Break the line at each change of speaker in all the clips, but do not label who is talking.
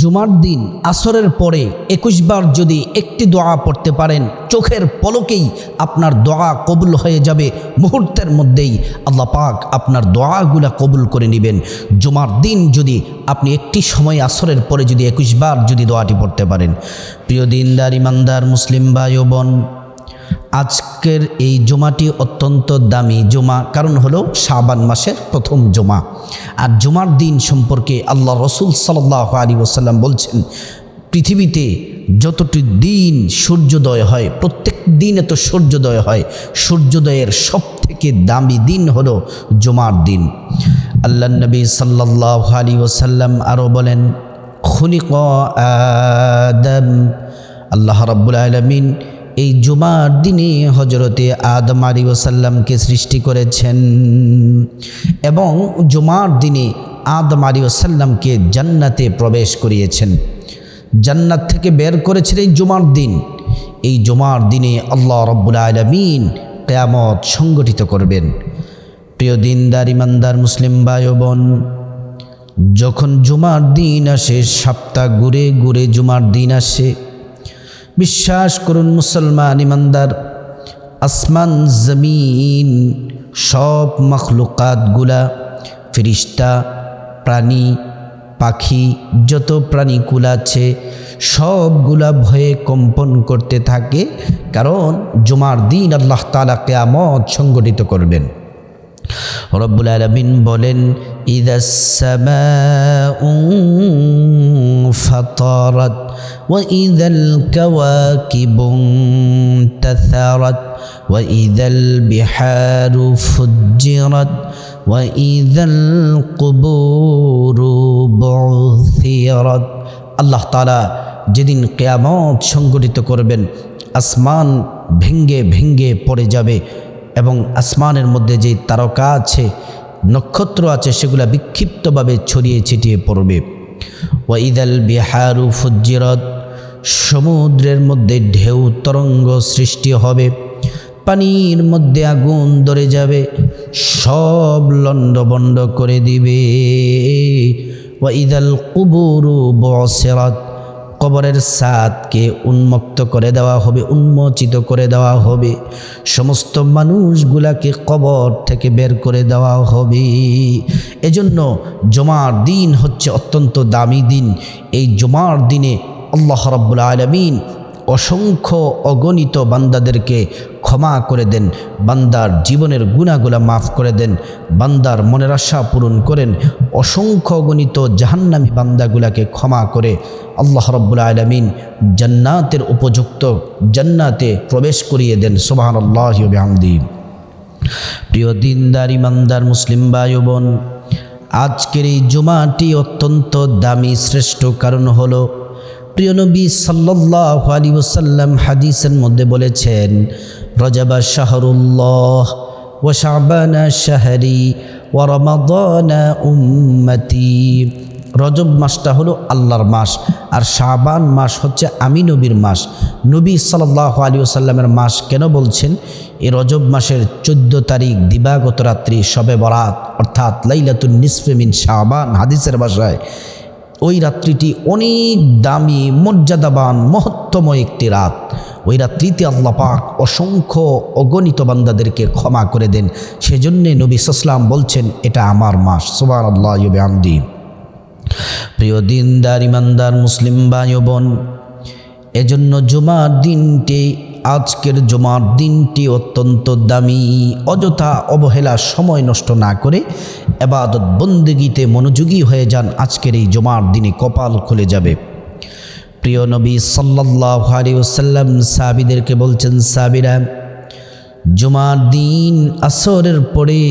জুমার দিন, আসরের পরে একুশবার যদি একটি দোয়া পড়তে পারেন, চোখের পলকেই আপনার দোয়া কবুল হয়ে যাবে। মুহূর্তের মধ্যেই আল্লাহ পাক আপনার দোয়াগুলা কবুল করে নেবেন। জুমার দিন যদি আপনি একটি সময় আসরের পরে যদি একুশবার যদি দোয়াটি পড়তে পারেন। প্রিয় দিনদার, ইমানদার, মুসলিম ভাই বোন আজকের এই জুমাটি অত্যন্ত দামি জুমা, কারণ হলো শাবান মাসের প্রথম জুমা। আর জুমার দিন সম্পর্কে আল্লাহ রসুল সাল্লাহ আলী ওসাল্লাম বলছেন, পৃথিবীতে যতটি দিন সূর্যোদয় হয়, প্রত্যেক দিন এত সূর্যোদয় হয়, সূর্যোদয়ের সব থেকে দামি দিন হলো জুমার দিন। আল্লাহ নবী সাল্লাহ আলী ওসাল্লাম আরও বলেন আদম। আল্লাহ রাব্বুল আলমিন এই জুমার দিনে হজরতে আদম আলী ওসাল্লামকে সৃষ্টি করেছেন এবং জুমার দিনে আদম আলী ওসাল্লামকে জান্নাতে প্রবেশ করিয়েছেন। জান্নাত থেকে বের করেছেন এই জুমার দিন। এই জুমার দিনে আল্লাহ রব্বুল আলমিন কেয়ামত সংগঠিত করবেন। প্রিয় দিনদার, ইমানদার, মুসলিম ভাই বোন যখন জুমার দিন আসে, সপ্তাহ ঘুরে ঘুরে জুমার দিন আসে বিশ্বাস করুন মুসলমান ইমানদার, আসমান, জমিন, সব মখলুকাতগুলা, ফিরিস্তা, প্রাণী, পাখি, যত প্রাণীগুলা আছে, সবগুলা ভয়ে কম্পন করতে থাকে, কারণ জুমার দিন আল্লাহ তালা কেয়ামত সংগঠিত করবেন। রব্বুল আলমিন বলেন ফতরত وإذا الكواكب انتثرت وإذا البحار فجرت وإذا القبور بعثرت আল্লাহ তালা যেদিন কেয়ামত সংগঠিত করবেন আসমান ভেঙ্গে ভেঙ্গে পড়ে যাবে এবং আসমানের মধ্যে যে তারকা আছে, নক্ষত্র আছে, সেগুলো বিক্ষিপ্তভাবে ছড়িয়ে ছিটিয়ে পড়বে। ওয়াইদাল বিহারু ফুজিরত সমুদ্রের মধ্যে ঢেউ তরঙ্গ সৃষ্টি হবে, পানির মধ্যে আগুন ধরে যাবে, সব লণ্ডবণ্ড করে দিবে। ওয়াইদাল কুবুরু বসেরাত কবরের সাদকে উন্মুক্ত করে দেওয়া হবে, উন্মোচিত করে দেওয়া হবে। সমস্ত মানুষগুলাকে কবর থেকে বের করে দেওয়া হবে। এজন্য জমার দিন হচ্ছে অত্যন্ত দামি দিন। এই জমার দিনে আল্লাহ রব্বুল আলমিন অসংখ্য অগণিত বান্দাদেরকে ক্ষমা করে দেন, বান্দার জীবনের গুণাগুলা মাফ করে দেন, বান্দার মনের আশা পূরণ করেন, অসংখ্য অগণিত জাহান্নামী বান্দাগুলাকে ক্ষমা করে আল্লাহ রব্বুল আলমিন জান্নাতের উপযুক্ত জান্নাতে প্রবেশ করিয়ে দেন সোবাহান আল্লাহমদি প্রিয় দিনদার, ইমানদার, মুসলিম ভাই বোন আজকের এই জুমাটি অত্যন্ত দামি, শ্রেষ্ঠ কারণ হলো প্রিয় নবী সাল্লাহ আলী ওসাল্লাম হাদিসের মধ্যে বলেছেন, রজাবা শাহরুল্লাহ ও শাহবানা শাহরি ও রমাদানা উম্মতি। রজব মাসটা হলো আল্লাহর মাস, আর শাহবান মাস হচ্ছে আমি নবীর মাস। নবী সাল্লাহ আলী ওসাল্লামের মাস কেন বলছেন? এই রজব মাসের চোদ্দ তারিখ দিবাগত রাত্রি শবে বরাত, অর্থাৎ লাইলাতুল নিসফেমিন শাহবান হাদিসের বাসায় ওই রাত্রিটি অনেক দামি, মর্যাদাবান, মহত্তময় একটি রাত। ওই রাত্রিতে আল্লাহ পাক অসংখ্য অগণিত বান্দাদেরকে ক্ষমা করে দেন। সেজন্যে নবী সাসলাম বলছেন, এটা আমার মাস। সোবার আল্লাহ আমদি প্রিয় দিনদার, ইমানদার, মুসলিম ভাই বোন এজন্য জুমার দিনটি, আজকের জমার দিনটি অত্যন্ত দামি। অযথা অবহেলা সময় নষ্ট না করে এবাদত বন্দিগিতে মনোযোগী হয়ে যান। আজকের এই জমার দিনে কপাল খুলে যাবে। প্রিয় নবী সাল্লাহ আলী ওসাল্লাম সাবিদেরকে বলছেন সাবিরা জুমার দিন আসরের পরে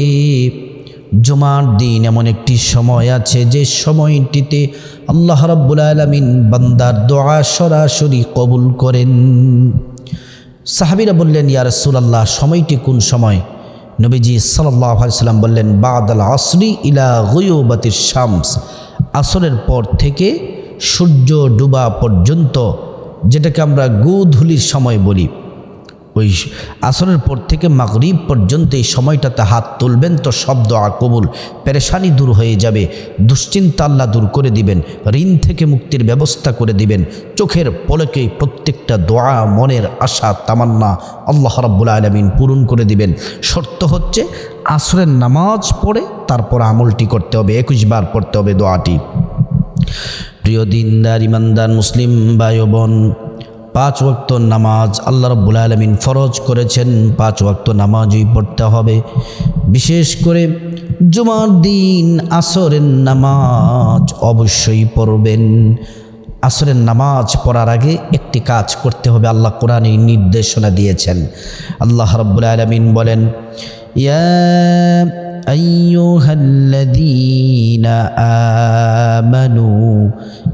জুমার দিন এমন একটি সময় আছে যে সময়টিতে আল্লাহ রাব্বুল আলমিন বান্দার দোয়া সরাসরি কবুল করেন। সাহাবিরা বললেন, ইয়া রসুলাল্লাহ, সময়টি কোন সময়? নবীজি সাল্লাম বললেন, বাদাল আসরি ইলা গয়ুবাতির শামস। আসরের পর থেকে সূর্য ডুবা পর্যন্ত, যেটাকে আমরা গুধুলির সময় বলি ওই আসরের পর থেকে মাগরিব পর্যন্ত এই সময়টাতে হাত তুলবেন তো সব দোয়া কবুল, পেরেশানি দূর হয়ে যাবে, দুশ্চিন্তা আল্লাহ দূর করে দিবেন, ঋণ থেকে মুক্তির ব্যবস্থা করে দিবেন, চোখের পলকে প্রত্যেকটা দোয়া, মনের আশা, তামান্না আল্লাহ রাব্বুল আলমিন পূরণ করে দিবেন। শর্ত হচ্ছে আসরের নামাজ পড়ে তারপর আমলটি করতে হবে, একুশ বার পড়তে হবে দোয়াটি। প্রিয় দিনদার, ইমানদার, মুসলিম ও বোন পাঁচ ওয়াক্ত নামাজ আল্লাহ রব্বুল আলমিন ফরজ করেছেন। পাঁচ ওয়াক্ত নামাজই পড়তে হবে। বিশেষ করে জুমার দিন আসরের নামাজ অবশ্যই পড়বেন। আসরের নামাজ পড়ার আগে একটি কাজ করতে হবে, আল্লাহ কোরআনে নির্দেশনা দিয়েছেন। আল্লাহ রব্বুল আলমিন বলেন, ইয়া أيها الذين آمنوا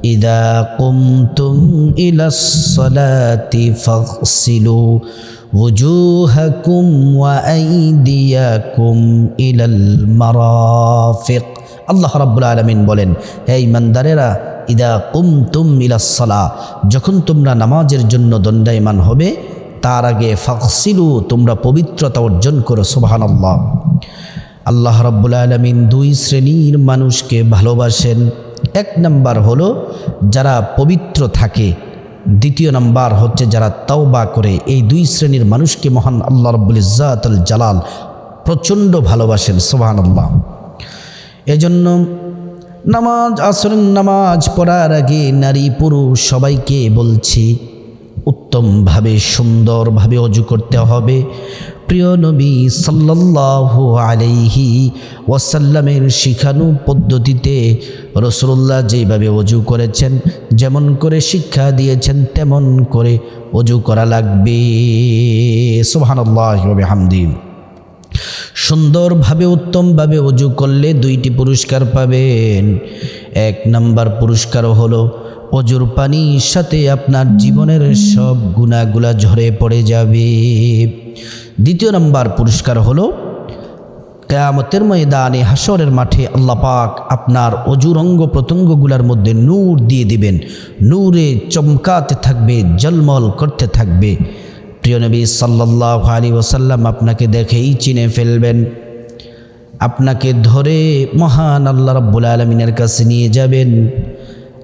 إذا قمتم إلى الصلاة فاغسلوا وجوهكم وأيديكم إلى المرافق আল্লাহ রাব্বুল আলমিন বলেন হে ইমানদারেরা ইদা কুমতুম ইলাসলা যখন তোমরা নামাজের জন্য দণ্ডায়মান হবে তার আগে ফাকসিলু তোমরা পবিত্রতা অর্জন করো সুবহানাল্লাহ আল্লাহ রাব্বুল আলমিন দুই শ্রেণির মানুষকে ভালোবাসেন। এক নাম্বার হলো যারা পবিত্র থাকে। দ্বিতীয় নাম্বার হচ্ছে যারা তাওবা করে। এই দুই শ্রেণির মানুষকে মহান আল্লাহ রব্বুল ইজাতুল জালাল প্রচণ্ড ভালোবাসেন সোহান আল্লাহ এজন্য নামাজ, আসরের নামাজ পড়ার আগে নারী পুরুষ সবাইকে বলছি, উত্তমভাবে, সুন্দরভাবে অজু করতে হবে। প্রিয় নবী সাল্লাল্লাহু আলাইহি ওয়াসাল্লামের শিখানু পদ্ধতিতে রসুল্লাহ যেভাবে অজু করেছেন, যেমন করে শিক্ষা দিয়েছেন, তেমন করে অজু করা লাগবে। সুবহানাল্লাহি ওয়া বিহামদিহি সুন্দরভাবে, উত্তমভাবে অজু করলে দুইটি পুরস্কার পাবেন। এক নাম্বার পুরস্কার হলো অজুর পানির সাথে আপনার জীবনের সব গুণাগুলা ঝরে পড়ে যাবে। দ্বিতীয় নম্বর পুরস্কার হলো, কেয়ামতের ময়দানে হাসরের মাঠে আল্লাহ পাক আপনার অজুর অঙ্গ প্রত্যঙ্গগুলার মধ্যে নূর দিয়ে দিবেন। নূরে চমকাতে থাকবে, জলমল করতে থাকবে। প্রিয় নবী সাল্লাহ আলী ওসাল্লাম আপনাকে দেখেই চিনে ফেলবেন। আপনাকে ধরে মহান আল্লাহ রব্বুল আলমিনের কাছে নিয়ে যাবেন।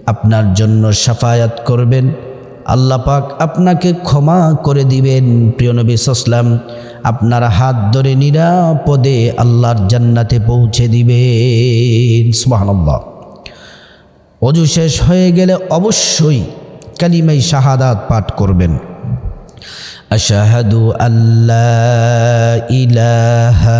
আপনার জন্য সাফায়াত করবেন। আল্লাহ পাক আপনাকে ক্ষমা করে দিবেন। প্রিয়নবী সাল্লাম আপনার হাত ধরে নিরাপদে আল্লাহর জান্নাতে পৌঁছে দিবেন। সুবহানাল্লাহ। অজু শেষ হয়ে গেলে অবশ্যই কালিমাই শাহাদাত পাঠ করবেন। আশাহাদু আল্লাহ ইলাহা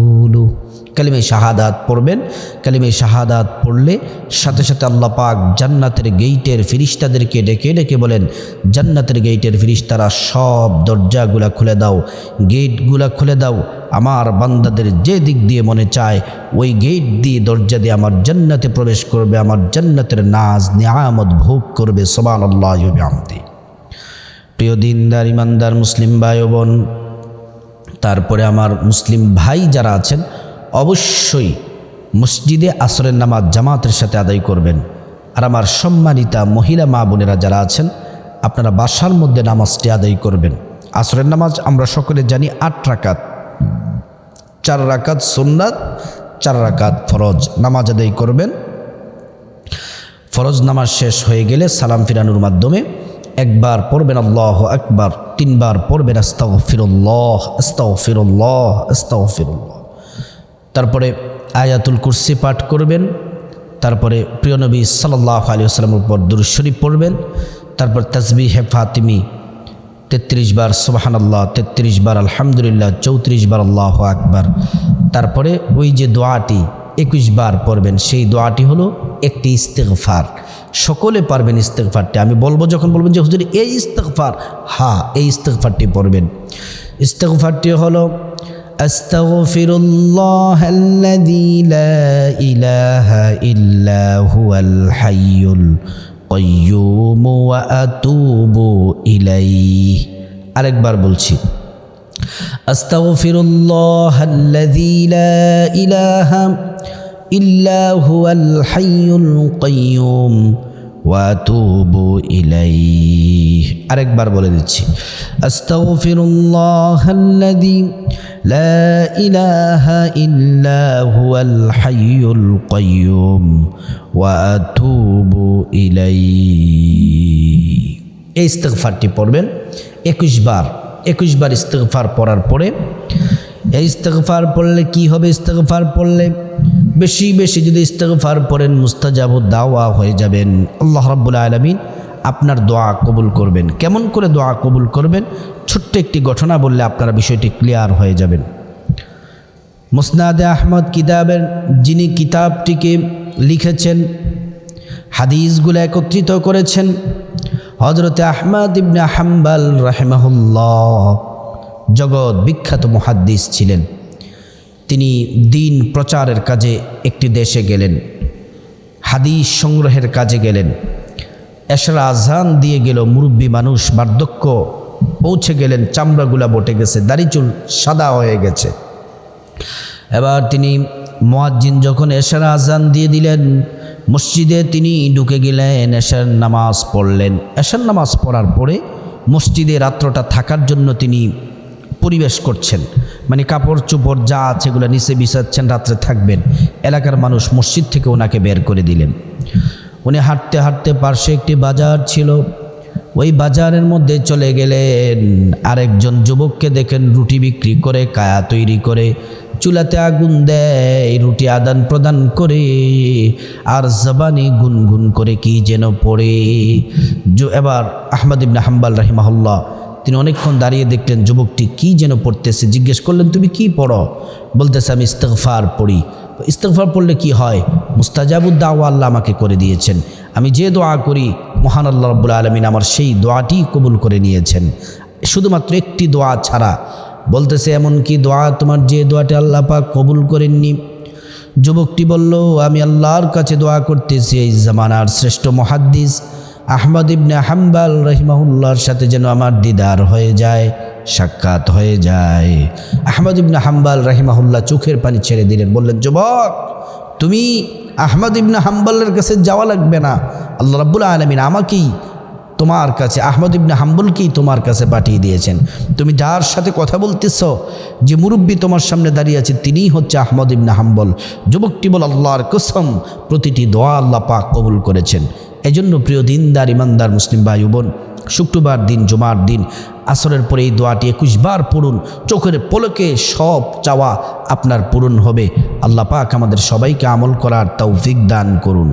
কালিমে শাহাদাত পড়বেন। কালিমে শাহাদাত পড়লে সাথে সাথে আল্লাহ পাক জান্নাতের গেইটের ফিরিস্তাদেরকে ডেকে ডেকে বলেন, জান্নাতের গেইটের ফিরিস্তারা সব দরজাগুলা খুলে দাও গেটগুলা খুলে দাও। আমার বান্দাদের যে দিক দিয়ে মনে চায়, ওই গেট দিয়ে দরজা দিয়ে আমার জান্নাতে প্রবেশ করবে, আমার জান্নাতের নাজ নিয়ামত ভোগ করবে। সোবান আল্লাহ প্রিয় দিনদার, ইমানদার, মুসলিম ভাই বোন, তারপরে আমার মুসলিম ভাই যারা আছেন অবশ্যই মসজিদে আসরের নামাজ জামাতের সাথে আদায় করবেন। আর আমার সম্মানিতা মহিলা মা বোনেরা যারা আছেন, আপনারা বাসার মধ্যে নামাজটি আদায় করবেন। আসরের নামাজ আমরা সকলে জানি আট রাকাত। চার রাকাত সুন্নাত, চার রাকাত ফরজ। নামাজ আদায় করবেন। ফরজ নামাজ শেষ হয়ে গেলে সালাম ফিরানোর মাধ্যমে একবার পড়বেন আল্লাহ একবার তিনবার পড়বেন আস্তাও ফিরুল্লাহ আস্তাও ফিরুল্লাহ আস্তাও ফিরুল্লাহ তারপরে আয়াতুল কুরসি পাঠ করবেন, তারপরে প্রিয় নবী সাল্লাহ আলী আসসালামের উপর দুরুশরীফ পড়বেন, তারপর তসবি হে ফাতিমি, তেত্রিশ বার সুবাহান আল্লাহ তেত্রিশ বার আলহামদুলিল্লাহ, চৌত্রিশ বার আল্লাহ আকবার। তারপরে ওই যে দোয়াটি একুশ বার পড়বেন, সেই দোয়াটি হলো একটি ইস্তেকফার সকলে পারবেন ইস্তেকফারটি আমি বলব যখন বলবেন যে, হুজুর, এই ইস্তেকফার হ্যাঁ এই ইস্তেকফারটি পড়বেন। ইস্তেকফারটি হলো أستغفر الله الذي لا إله إلا هو الحي القيوم وأتوب إليه আরেকবার বলছি আস্তাগফিরুল্লাহ আল্লাযী লা ইলাহা ইল্লা হুয়াল হাইয়ুল কাইয়্যুম ওয়া আতুবু ইলাইহি। আরেকবার বলে দিচ্ছি। আস্তাগফিরুল্লাহ আল্লাযী লা ইলাহা ইল্লা হুয়াল হাইয়ুল কাইয়্যুম ওয়া আতুবু ইলাইহি। এই ইস্তেগফারটি পড়বেন। একুশ বার একুশ বার ইস্তেগফার পড়ার পরে, এই ইস্তেগফার পড়লে কি হবে? ইস্তেগফার পড়লে বেশি বেশি যদি ইস্তেগফার পড়েন, মুস্তাজাব দাওয়া হয়ে যাবেন। আল্লাহ রাব্বুল আলমিন আপনার দোয়া কবুল করবেন। কেমন করে দোয়া কবুল করবেন? ছোট্ট একটি ঘটনা বললে আপনারা বিষয়টি ক্লিয়ার হয়ে যাবেন। মুসনাদে আহমদ কিতাবের, যিনি কিতাবটিকে লিখেছেন, হাদিসগুলো একত্রিত করেছেন হজরতে আহমদ ইবনে হাম্বাল রাহেমাহুল্লাহ, জগৎ বিখ্যাত মুহাদ্দিস ছিলেন। তিনি দিন প্রচারের কাজে একটি দেশে গেলেন, হাদিস সংগ্রহের কাজে গেলেন। এশরা আজান দিয়ে গেল মুরব্বী মানুষ, বার্ধক্য পৌঁছে গেলেন, চামড়াগুলা বটে গেছে, দাড়িচুল সাদা হয়ে গেছে। এবার তিনি মোয়াজ্জিন যখন এশার আজান দিয়ে দিলেন, মসজিদে তিনি ঢুকে গেলেন, এশার নামাজ পড়লেন। এশার নামাজ পড়ার পরে মসজিদে রাত্রটা থাকার জন্য তিনি পরিবেশ করছেন। মানে কাপড় চোপড় যা আছে এগুলো নিচে বিছাচ্ছেন, রাত্রে থাকবেন। এলাকার মানুষ মসজিদ থেকে ওনাকে বের করে দিলেন। উনি হাঁটতে হাঁটতে পার্শ্বে একটি বাজার ছিল। ওই বাজারের মধ্যে চলে গেলেন। আরেকজন যুবককে দেখেন রুটি বিক্রি করে, কায়া তৈরি করে, চুলাতে আগুন দেয়, রুটি আদান প্রদান করে, আর জবানি গুনগুন করে কি যেন পড়ে। এবার আহমদ ইবনে হাম্বাল রাহিমাহুল্লাহ তিনি অনেকক্ষণ দাঁড়িয়ে দেখলেন, যুবকটি কি যেন পড়তেছে? জিজ্ঞেস করলেন, তুমি কি পড়ো? বলতেছে, আমি ইস্তফার পড়ি। ইস্তফার পড়লে কি হয়? মুস্তাজাবুদ্দাওয়া আল্লাহ আমাকে করে দিয়েছেন। আমি যে দোয়া করি মহান আল্লাহ রব্বুল আলমিন আমার সেই দোয়াটি কবুল করে নিয়েছেন। শুধুমাত্র একটি দোয়া ছাড়া। বলতেছে, এমন কি দোয়া? তোমার যে দোয়াটি আল্লাহ পাক কবুল করেননি? যুবকটি বলল, আমি আল্লাহর কাছে দোয়া করতেছি, এই জামানার শ্রেষ্ঠ মহাদ্দিস। আহমদ ইবনে হাম্বাল রহিমাহুল্লাহর সাথে যেন আমার দিদার হয়ে যায়, সাক্ষাৎ হয়ে যায়। আহমদ ইবনে হাম্বাল রহিমাহুল্লাহ চোখের পানি ছেড়ে দিলেন, বললেন, যুবক, তুমি আহমদ ইবনে হাম্বালের কাছে যাওয়া লাগবে না। আল্লাহ রাব্বুল আলমিন আমাকেই তোমার কাছে, আহমদ ইবনে হাম্বলকেই তোমার কাছে পাঠিয়ে দিয়েছেন। তুমি যার সাথে কথা বলতেছ, যে মুরব্বী তোমার সামনে দাঁড়িয়ে আছে, তিনিই হচ্ছে আহমদ ইবনে হাম্বল। যুবকটি বল আল্লাহর কসম, প্রতিটি দোয়া আল্লাহ পাক কবুল করেছেন। এজন্য প্রিয় দিনদার, ইমানদার মুসলিম ভাই বোন, শুক্রবার দিন, জুমার দিন, আসরের পরে এই দোয়াটি একুশবার পড়ুন, চোখের পলকে সব চাওয়া আপনার পূরণ হবে। আল্লাহ পাক আমাদের সবাইকে আমল করার তৌফিক দান করুন।